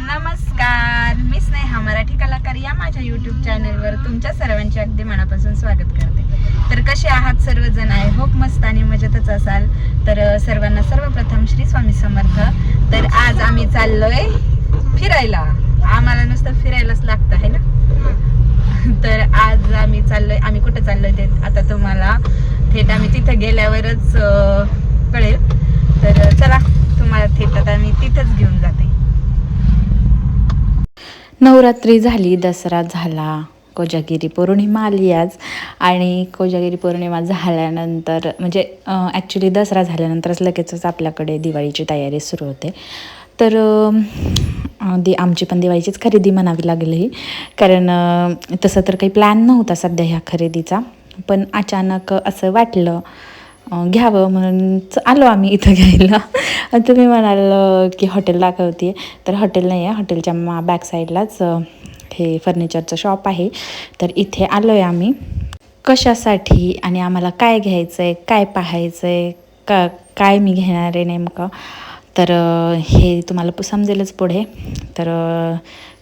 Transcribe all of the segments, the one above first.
नमस्कार. मी स्नेहा मराठी कलाकार या माझ्या युट्यूब चॅनलवर तुमच्या सर्वांचे अगदी मनापासून स्वागत करते. तर कसे आहात सर्वजण? आहे होप मस्त आणि मजेतच असाल. तर सर्वांना सर्वप्रथम श्री स्वामी समर्थ. तर आज आम्ही चाललोय फिरायला. आम्हाला नुसतं फिरायलाच लागतं आहे ना? तर आज आम्ही चाललोय आम्ही कुठं चाललोय ते आता तुम्हाला थेट आम्ही तिथं गेल्यावरच कळेल. तर चला तुम्हाला थेट आता मी तिथंच घेऊन जाते. नवरात्री झाली दसरा झाला कोजागिरी पौर्णिमा आली आज. आणि कोजागिरी पौर्णिमा झाल्यानंतर म्हणजे ॲक्च्युली दसरा झाल्यानंतरच लगेचच आपल्याकडे दिवाळीची तयारी सुरू होते. तर दि आमची पण दिवाळीचीच खरेदी म्हणावी लागली. ही कारण तसं तर काही प्लॅन नव्हता सध्या ह्या खरेदीचा. पण अचानक असं वाटलं घ्यावं म्हणून आलो आम्ही इथं घ्यायला. आणि तुम्ही म्हणाल की हॉटेल दाखवते तर हॉटेल नाही आहे हॉटेलच्या मा बॅक साईडलाच हे फर्निचरचं शॉप आहे. तर इथे आलो आहे आम्ही. कशासाठी आणि आम्हाला काय घ्यायचं आहे काय पाहायचं आहे का काय मी घेणार आहे नेमकं? तर हे तुम्हाला समजेलच पुढे. तर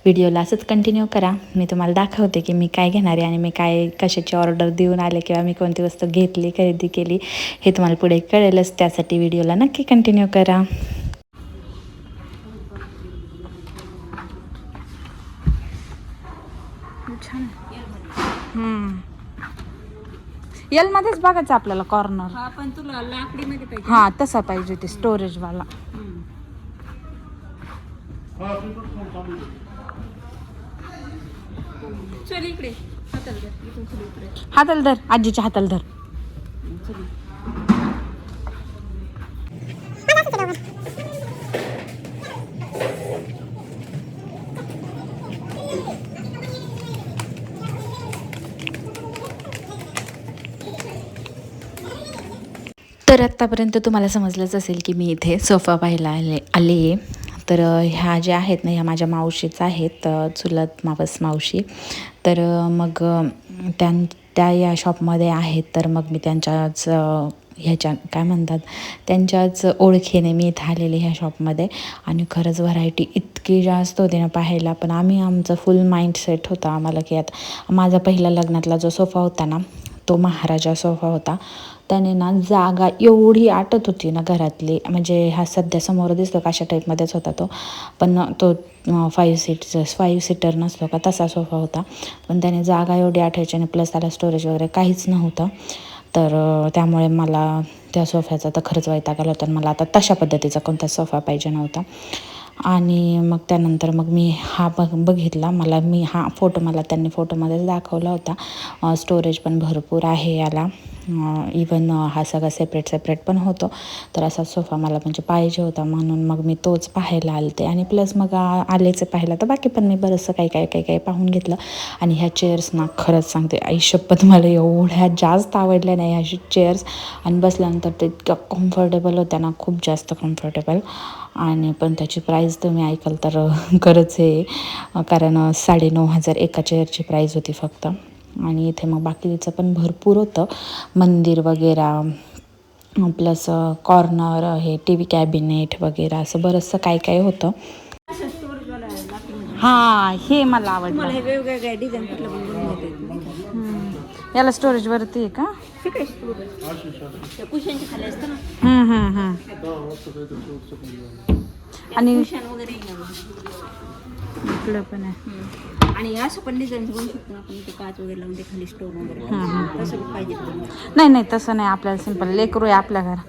व्हिडिओला असंच कंटिन्यू करा. मी तुम्हाला दाखवते की मी काय घेणार आहे आणि मी काय कशाची ऑर्डर देऊन आले किंवा मी कोणती वस्तू घेतली खरेदी केली हे तुम्हाला पुढे कळेलच. त्यासाठी व्हिडिओला नक्की कंटिन्यू करा. यल मध्येच बघायचं आपल्याला कॉर्नर हा पण तुला लाकडी मध्ये पाहिजे. हा तसा पाहिजे ते स्टोरेज वाला. चल इकडे. हाताला धर. इथून चल इकडे हाताला धर आजीच्या हाताला धर. तर आत्तापर्यंत तुम्हाला समजलंच असेल की मी इथे सोफा पाहायला आले आले आहे तर ह्या ज्या आहेत ना ह्या माझ्या मावशीच आहेत चुलत मावस मावशी. तर मग त्यां त्या या शॉपमध्ये आहेत. तर मग मी त्यांच्याच ह्याच्या काय म्हणतात त्यांच्याच ओळखीने मी इथं आलेले ह्या शॉपमध्ये. आणि खरंच व्हरायटी इतकी जास्त होती ना पाहायला. पण आम्ही आमचं फुल माइंड सेट होता आम्हाला की आता माझा पहिला लग्नातला जो सोफा होता ना तो महाराजा सोफा होता. त्याने ना जागा एवढी आटत होती ना घरातली. म्हणजे हा सध्या समोर दिसतो का अशा टाईपमध्येच होता तो. पण तो फाईव्ह सीट फाईव्ह सीटर नसतो का तसा सोफा होता. पण त्याने जागा एवढी आठायची आणि प्लस त्याला स्टोरेज वगैरे काहीच नव्हतं. तर त्यामुळे मला त्या सोफ्याचा तर खरंच वैताग आला होता आणि मला आता तशा पद्धतीचा कोणता सोफा पाहिजे नव्हता. आणि मग त्यानंतर मग मी हा बघ बघितला. मला मी हा फोटो मला त्यांनी फोटोमध्येच दाखवला होता. स्टोरेज पण भरपूर आहे याला. इवन हा सगळा सेपरेट सेपरेट पण होतो. तर असा सोफा मला म्हणजे पाहिजे होता. म्हणून मग मी तोच पाहायला आलते. आणि प्लस मग आ- पाहिला तर बाकी पण मी बरंचसं काही काही काही काही पाहून घेतलं. आणि ह्या चेअर्स ना खरंच सांगते आयुष्यपत मला एवढ्या जास्त आवडल्या नाही ह्या चेअर्स आणि बसल्यानंतर ते इतक्या कम्फर्टेबल होत्या ना खूप जास्त कम्फर्टेबल आणि पण त्याची प्राईस तुम्ही ऐकाल तर खरंच आहे कारण साडेनऊ हजार एका चेअरची प्राईस होती फक्त. आणि इथे मग बाकीचं पण भरपूर होतं. मंदिर वगैरे प्लस कॉर्नर हे टी व्ही कॅबिनेट वगैरे असं बरंचसं काय काय होतं. हा हे मला आवडलं. याला स्टोरेज वरती आहे का? हम्म, हम्म, हम्म. आणि इकडं पण आहे. आणि असं पण डिझाईन बनवू शकतो ना आपण ते काच वगैरे लावून ते खाली स्टोन वगैरे. तसं पण पाहिजे तुम्हाला. नाही नाही तसं नाही. आपल्याला सिंपल लेकरू आहे आपल्या घर.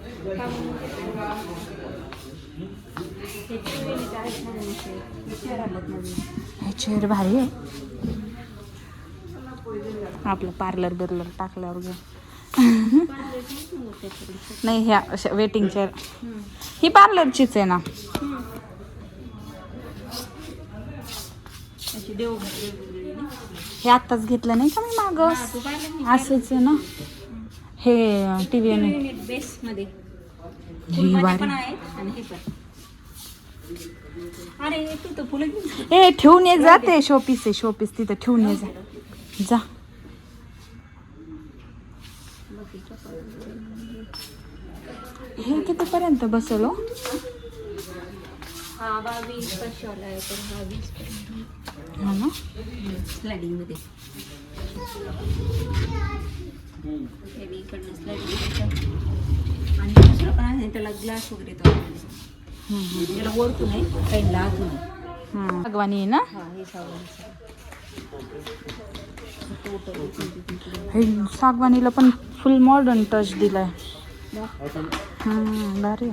हे चेअर भारी आहे. आपलं पार्लर बिर्लर टाकल्यावर घे. नाही ह्या अशा वेटिंग चेअर ही पार्लरचीच आहे ना. हे आत्ताच घेतलं नाही का मी माग? असंच आहे ना. हे टी व्ही आणि घेऊन ए ठेवून ये जा ते शोपीस आहे शोपीस तिथं ठेवून ये जा. जा. हे कितीपर्यंत बसेल हो? हा बावीस पाचशेवाला आहे तर हा वीस हा ना? स्लायडिंगमध्ये हे बी इकडनं स्लायडिंग आणि दुसरं पण आहे त्याला ग्लास वगैरे येतो त्याला साईडला आतून आहे. हम्म. भगवानी आहे ना? हा हे हे सागवानीला पण फुल मॉडर्न टच दिलाय. भारी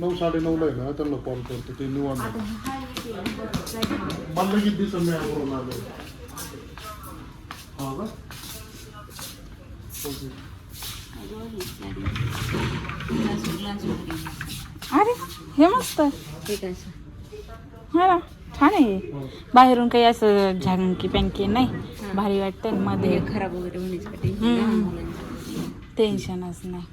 नऊ साडे नऊला आहे ना त्यांना कॉल करतो ते निवांत. मला किती आवरून आलो. हा का? अरे हे मस्त आहे. हे हा छान आहे. बाहेरून काही असं झांकी पँकी नाही. भारी वाटतंयमध्ये हे खराब वगैरे टेन्शनच नाही.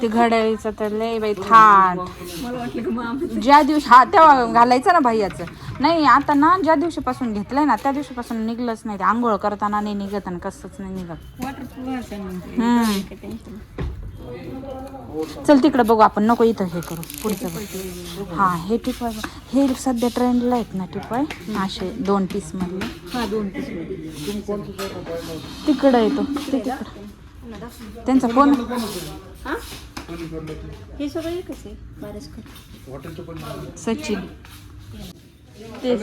ते घड्याळीचं तर लय बाई थाट. ज्या दिवशी हा तेव्हा घालायचं ना भाईयाचं नाही आता ना ज्या दिवशीपासून घेतलंय ना त्या दिवशीपासून निघलंच नाही. ते आंघोळ करताना नाही निघत आणि कसंच नाही निघत. हम्म. चल तिकडे बघू आपण. नको इथं हे करू. पुढचं बघू. हा हे टिपॉय. हे सध्या ट्रेंडला आहेत ना टिपॉय. असे दोन पीस मधले. हा दोन पीस तिकडं येतो. ते तिकडं. त्यांचा फोन हा? सगळं एकच आहे. सचिन. ते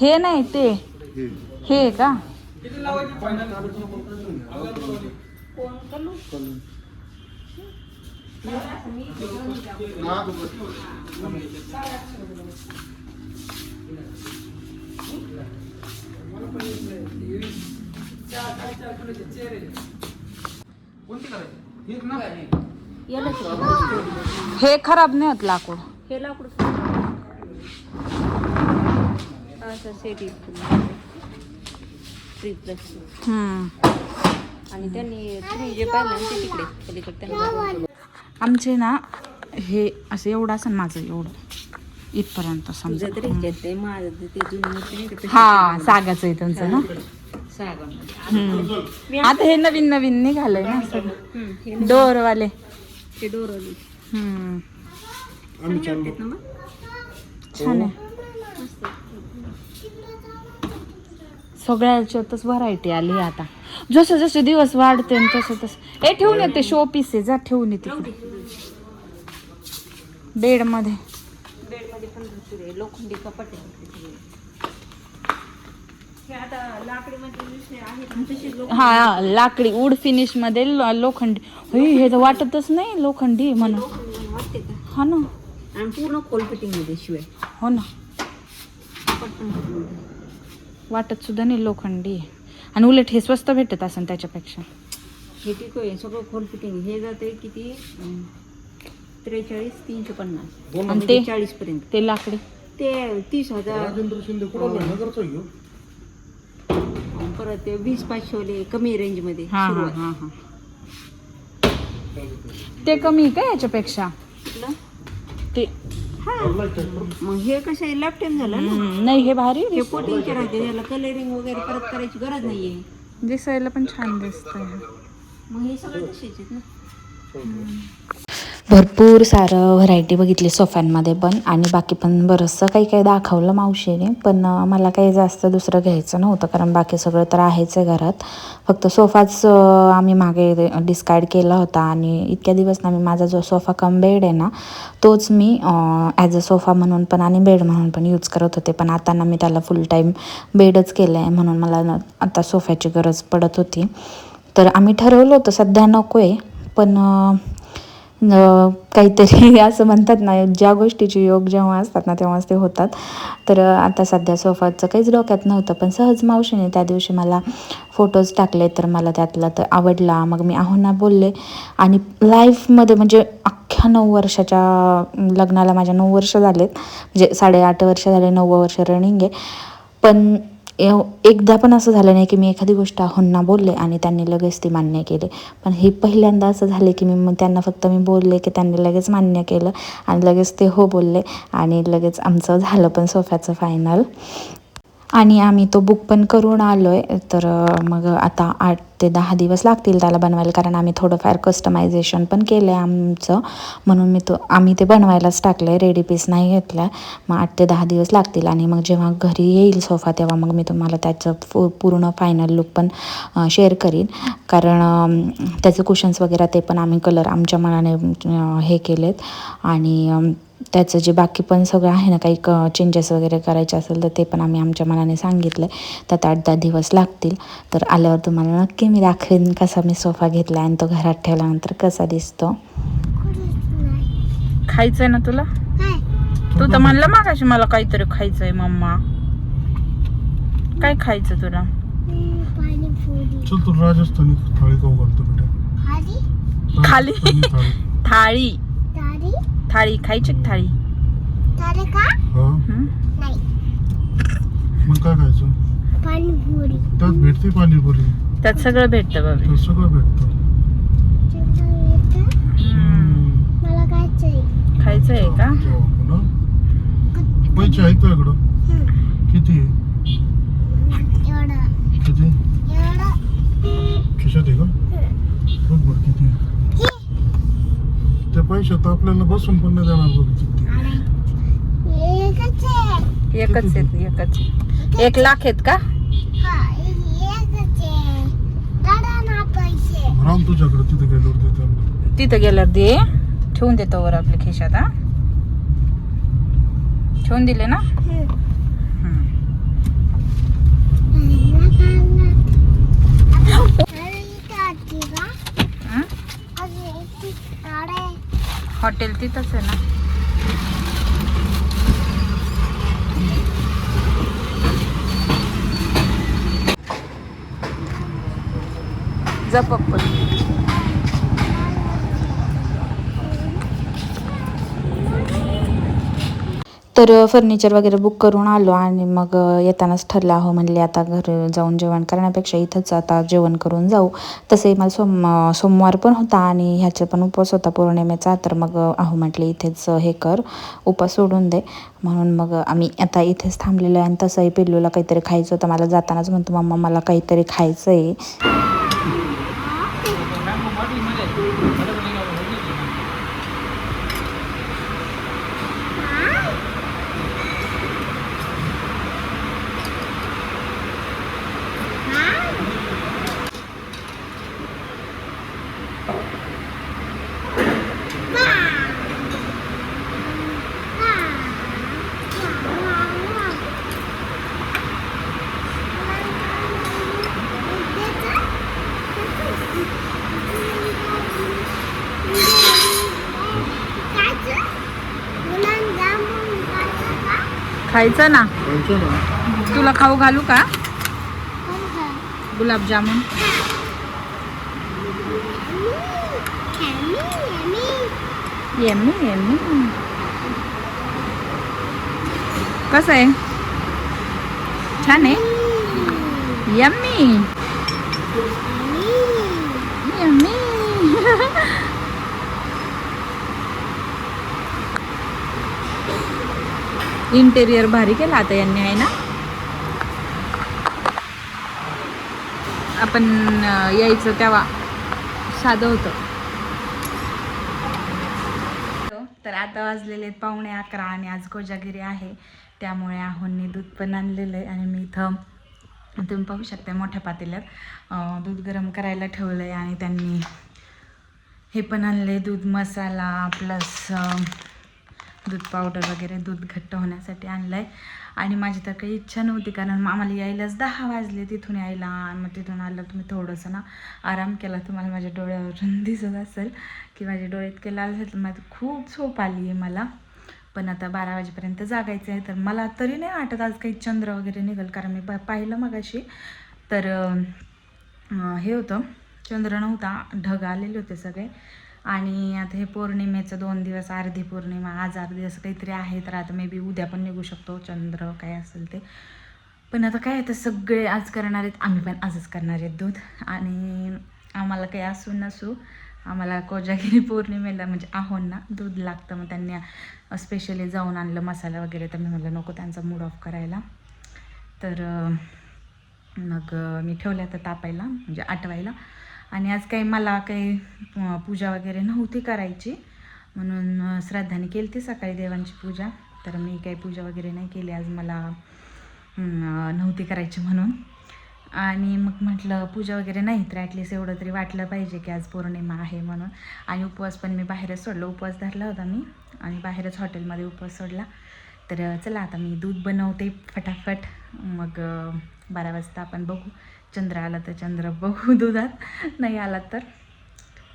हे नाही ते. हे का? हे खराब नाही होत लाकूड. हे लाकूड असं सेट थ्री प्लस. आणि त्यांनी तुम्ही जे पाहिलं ते तिकडे पलीकडे त्यांना आमचे ना हे असं एवढं असं माझं एवढं. इथपर्यंत समजा. आहे, माझं ते जुनी हा सागाचं आहे तुमचं ना. आता हे नवीन नवीन निघालंय ना. सगळं डोरवाले. ते छान आहे. सगळ्याच्यातच व्हरायटी आली आता. जसं जसे दिवस वाढते तसं तसं. ए ठेवून येते शो पीस आहे जा ठेवून येते. बेडमध्ये बेडमध्ये. पण आहे लोखंडी कपाट. हे हा लाकडी वूड फिनिशमध्ये लोखंडी. हे तर वाटतच नाही लोखंडी म्हणून हा ना. पूर्ण कोल फिटिंगमध्ये शिवाय. हो ना कपाट पण भरपूर आहे. वाटत सुद्धा नाही लोखंडी. आहे. आणि उलट हे स्वस्त भेटत असेल त्याच्यापेक्षा. हे टिको आहे सगळं खोल फिटिंग. हे जाते किती? त्रेचाळीस तीनशे पन्नास. आणि ते चाळीस पर्यंत ते लाकडी. ते तीस हजार. राजेंद्र शिंदे कुठं नगरचा घेऊ अं, परत ते वीस पाचशेवाले कमी रेंजमध्ये हा हा सुरुवात. हा हा. ते कमी आहे का याच्यापेक्षा? मग हे कसं आहे? लाईफ टाईम झालं ना? हम्म, नाही हे भारी हे कोटिंगचे राहते त्याला कलरिंग वगैरे परत करायची गरज नाहीये. दिसायला पण छान दिसतंय. मग हे सगळं तसेच आहेत ना? भरपूर सारं व्हरायटी बघितली सोफ्यांमध्ये पण. आणि बाकी पण बरंचसं काही काही दाखवलं मावशीने. पण मला काही जास्त दुसरं घ्यायचं नव्हतं. कारण बाकी सगळं तर आहेच आहे घरात. फक्त सोफाच आम्ही मागे डिस्कार्ड केला होता. आणि इतक्या दिवस ना मी माझा जो सोफा कम बेड आहे ना तोच मी ॲज अ सोफा म्हणून पण आणि बेड म्हणून पण यूज करत होते. पण आता ना मी त्याला फुल टाईम बेडच केलं आहे म्हणून मला आता सोफ्याची गरज पडत होती. तर आम्ही ठरवलं होतं सध्या नको आहे पण काहीतरी असं म्हणतात ना ज्या गोष्टीचे योग जेव्हा असतात ना तेव्हाच ते होतात. तर आता सध्या सोफाचं काहीच डोक्यात नव्हतं पण सहज मावशीने त्या दिवशी मला फोटोज टाकले तर मला त्यातला तर आवडला. मग मी आहोंना बोलले. आणि लाईफमध्ये म्हणजे अख्ख्या नऊ वर्षाच्या लग्नाला माझ्या नऊ वर्ष झालेत. म्हणजे साडेआठ वर्ष झाले नऊ वर्ष रनिंग आहे. पण एकदा पण असं झालं नाही की मी एखादी गोष्ट आहोंना बोलले आणि त्यांनी लगेच ती मान्य केली. पण हे पहिल्यांदा असं झाले की मी मग त्यांना फक्त मी बोलले की त्यांनी लगेच मान्य केलं आणि लगेच ते हो बोलले आणि लगेच आमचं झालं पण सोफ्याचं फायनल आणि आम्ही तो बुक पण करून आलो आहे तर मग आता आठ ते दहा दिवस लागतील त्याला बनवायला कारण आम्ही थोडंफार कस्टमायझेशन पण केलं आहे आमचं. म्हणून मी तो आम्ही ते बनवायलाच टाकलं आहे रेडी पीस नाही घेतला मग आठ ते दहा दिवस लागतील आणि मग जेव्हा घरी येईल सोफा तेव्हा मग मी तुम्हाला त्याचं फु पूर्ण फायनल लुक पण शेअर करीन. कारण त्याचे कुशन्स वगैरे ते पण आम्ही कलर आमच्या मनाने हे केलेत. आणि त्याचं जे बाकी पण सगळं आहे ना काही क चेंजेस वगैरे करायचे असेल तर ते पण आम्ही आमच्या मनाने सांगितलं आहे त्यात आठ दहा दिवस लागतील. तर आल्यावर तुम्हाला नक्की मी दाखवेन कसा मी सोफा घेतला आणि तो घरात ठेवल्यानंतर कसा दिसतो. खायचंय ना तुला? तू तर म्हणलं मागाशी मला काहीतरी खायचंय मम्मा. काय खायचं तुला? चल तू राजस्थानी थाळी खाऊ घालतो बेटा. खाली? थाळी. थाळी? थाळी खायची का थाळी? हा. हं? मग काय खायचं? त्यात भेटते पाणीपुरी. त्यात सगळं भेटतं बाबी. त्यात सगळं भेटतं. मला खायचंय. खायचंय का? जेव्हा आपण, हा? पैसे आहेत तुझ्याकडं किती आहे एवढं किती एवढं खिशात आहे का बघ बरं किती आहे. त्या पैशात आपल्याला बसून पण नाही देणार बघ एकच आहे एकच आहेत एकच एक लाख आहेत का? हा एकच आहे. दादा ना पैसे. राम तुझ्याकडे तिथे गेल्यावर देते आम्ही. तिथं गेल्यावर दे. ठेवून देतो वर आपल्या खिशात हा. ठेवून दिले ना? हं. हं? हॉटेल तिथंच आहे ना. जा तर फर्निचर वगैरे बुक करून आलो आणि मग येतानाच ठरलं हो म्हणले आता घर जाऊन जेवण करण्यापेक्षा इथंच आता जेवण करून जाऊ. तसंही मला सोम सोमवार पण होता आणि ह्याचा पण उपवास होता पौर्णिमेचा. तर मग आहो अहो म्हटले इथेच हे कर उपास सोडून दे. म्हणून मग आम्ही आता इथेच थांबलेलो आहे आणि तसंही पिल्लूला काहीतरी खायचं होतं. मला जातानाच म्हणतो मम्मा मला काहीतरी खायचं आहे खायचं ना? खायचं ना. तुला खाऊ घालू का? गुलाबजामुन. येम्मी येम्मी. कसं आहे? छान आहे. यम्मी. यम्मी. इंटेरियर भारी केला आता यांनी आहे ना? आपण यायचं तेव्हा साधं होतं. तर आता वाजलेले आहेत पावणे अकरा आणि आज कोजागिरी आहे. त्यामुळे आहोंनी दूध पण आणलेलं आहे आणि मी इथं तुम्ही पाहू शकता मोठ्या पातेल्यात दूध गरम करायला ठेवलं आहे आणि त्यांनी हे पण आणले दूध मसाला प्लस दूध पावडर वगैरे दूध घट्ट होण्यासाठी आणलं आहे आणि माझी तर काही इच्छा नव्हती कारण आम्हाला यायलाच दहा वाजले तिथून यायला मग तिथून आलं तुम्ही थोडंसं ना आराम केला तुम्हाला माझ्या डोळ्यावरून दिसत असेल की माझे डोळे इतके लाल झाले तर माझं खूप झोप आली आहे मला. पण आता बारा वाजेपर्यंत जागायचं आहे तर मला तरी नाही वाटत आज काही चंद्र वगैरे निघेल कारण मी प- पाहिलं मगाशी. तर हे होतं चंद्र नव्हता ढग आलेले होते सगळे. आणि आता हे पौर्णिमेचं दोन दिवस अर्धी पौर्णिमा आज अर्धी असं काहीतरी आहे तर आता मे बी उद्या पण निघू शकतो चंद्र काय असेल ते. पण आता काय आता सगळे आज करणार आहेत आम्ही पण आजच करणार आहेत दूध. आणि आम्हाला काही असू नसू आम्हाला कोजागिरी पौर्णिमेला म्हणजे आहोंना दूध लागतं मग त्यांनी स्पेशली जाऊन आणलं मसाला वगैरे तर मी म्हटलं नको त्यांचा मूड ऑफ करायला. तर मग मी ठेवल्या तर तापायला म्हणजे आटवायला. आणि आज काही मला काही पूजा वगैरे नव्हती करायची. म्हणून श्रद्धाने श्राद्धाने केली ती सकाळी देवांची पूजा. तर मी काही पूजा वगैरे नाही केली. आज मला नव्हती करायची म्हणून. आणि मग म्हटलं पूजा वगैरे नाही तर ॲटलीस्ट एवढं तरी वाटलं पाहिजे की आज पौर्णिमा आहे म्हणून. आणि उपवास पण मी बाहेरच सोडला. उपवास धरला होता मी. आणि बाहेरच हॉटेलमध्ये उपवास सोडला. तर चला आता मी दूध बनवते फटाफट. मग बारा वाजता आपण बघू. चंद्र आला तर चंद्र बघू दुधात. नाही आला तर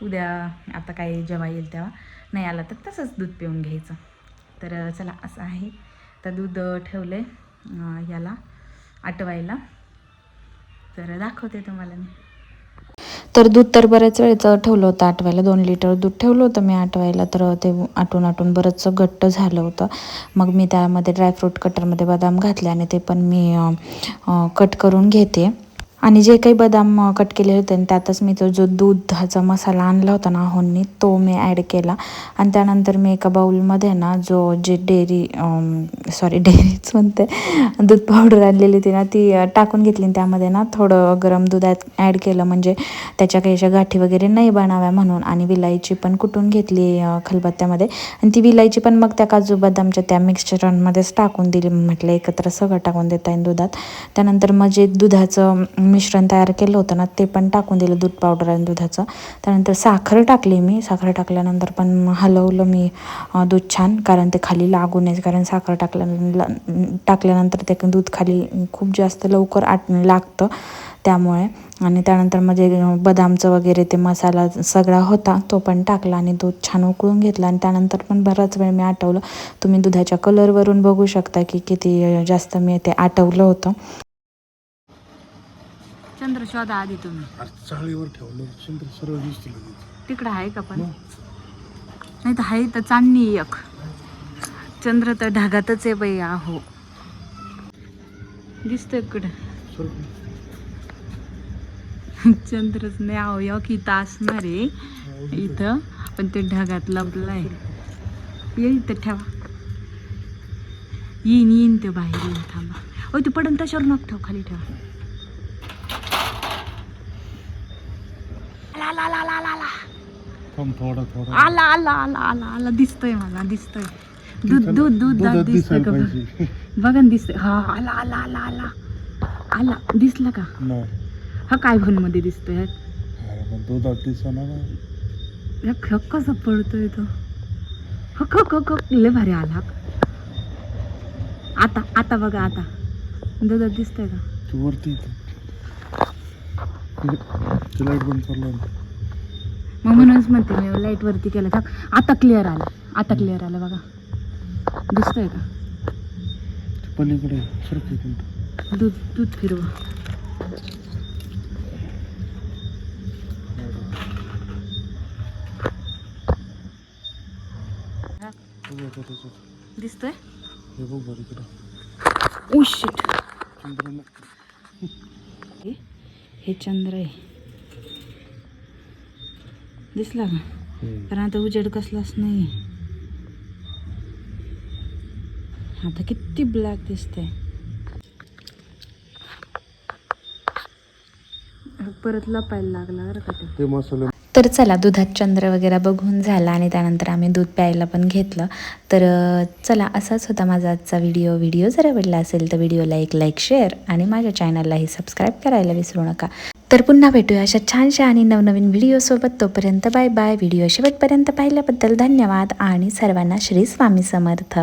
उद्या आता काय जेव्हा येईल तेव्हा. नाही आला तर तसंच दूध पिऊन घ्यायचं. तर चला असं आहे. तर दूध ठेवलं आहे याला आटवायला. तर दाखवते तुम्हाला मी. तर दूध तर बऱ्याच वेळेचं ठेवलं होतं आटवायला. दोन लिटर दूध ठेवलं होतं मी आटवायला. तर ते आटून आटून बरंचसं घट्ट झालं होतं. मग मी त्यामध्ये ड्रायफ्रूट कटरमध्ये बदाम घातले आणि ते पण मी कट करून घेते. आणि जे काही बदाम कट केले होते आणि त्यातच मी तो जो दुधाचा मसाला आणला होता ना आहोंनी तो मी ॲड केला. आणि त्यानंतर मी एका बाऊलमध्ये ना जो जे डेअरी सॉरी डेअरीच म्हणते दूध पावडर आणलेली ती ना ती टाकून घेतली आणि त्यामध्ये ना थोडं गरम दुधात ॲड केलं. म्हणजे त्याच्या काही अशा गाठी वगैरे नाही बनाव्या म्हणून आणि विलायची पण कुटून घेतली खलबत्त्यामध्ये. आणि ती विलायची पण मग त्या काजू बदामच्या त्या मिक्सचरांमध्येच टाकून दिली. म्हटलं एकत्र सगळं टाकून देता येईल दुधात. त्यानंतर मग जे दुधाचं मिश्रण तयार केलं होतं ना ते पण टाकून दिलं दूध पावडर आणि दुधाचं. त्यानंतर साखर टाकली मी. साखर टाकल्यानंतर पण हलवलं मी दूध छान कारण ते खाली लागू नये कारण साखर टाकलं टाकल्या टाकल्यानंतर ते दूध खाली खूप जास्त लवकर आट लागतं त्यामुळे. आणि त्यानंतर म्हणजे बदामचं वगैरे ते मसाला सगळा होता तो पण टाकला आणि दूध छान उकळून घेतला. आणि त्यानंतर पण बराच वेळ मी आटवलं तुम्ही दुधाच्या कलरवरून बघू शकता की किती जास्त मी ते आटवलं होतं. चंद्र शोधा आधी तुम्ही. आज चाळीवर ठेवलं. चंद्र सरळ दिसतील लगेच. तिकडं आहे का पण? नाही तर आहे तर चांदणी एक. चंद्र तर ढगातच आहे बाई आहो. दिसतोय कुठं. चंद्रच नाही आहो एक इथं असणार आहे इथं. पण ते ढगात लपलाय. ये इथं ठेवा. येईन येईन ते बाहेर येईन थांबा. ओ ते पडन तशावर नको ठेव खाली ठेवा. आला आला आला आला आला आला आला आला. दिसतोय मला दिसतोय. दूध दूध दूध दूध दिसतोय का बघ? बघा ना दिसतोय हा आला आला आला आला. आला. दिसला का? नाही. हा काय मध्ये दिसतोय? हा? पण दुधात दिसणार या ख- कसा पडतोय तो. हक हक हक हक. लय भारी आला. आता आता बघा आता. दुधात दिसतोय का? तू वरती लाइट बंद ना. मग म्हणूनच म्हणते मी लाइट वरती केलं. आता क्लिअर आलं. आता क्लिअर आलं बघा. दिसतोय का? पलीकडे सरकी कोणतं दूध दूध फिरवा. दिसतोय? हे बघ बरं इकडं. ओ शिट चंद्र नाही. हे चंद्र आहे. दिसला का? कारण आता उजेड कसलाच नाही आता किती ब्लॅक दिसतंय. परत लपायला लागला बरं का ते. मसाले तर चला दुधात चंद्र वगैरे बघून झाला आणि त्यानंतर आम्ही दूध प्यायला पण घेतलं. तर चला असाच होता माझा आजचा व्हिडिओ व्हिडिओ जर आवडला असेल तर व्हिडिओला एक लाईक शेअर आणि माझ्या चॅनललाही सबस्क्राईब करायला विसरू नका. तर पुन्हा भेटूया अशा छानशा आणि नवनवीन व्हिडिओसोबत तोपर्यंत बाय बाय व्हिडिओ शेवटपर्यंत पाहिल्याबद्दल धन्यवाद आणि सर्वांना श्री स्वामी समर्थ.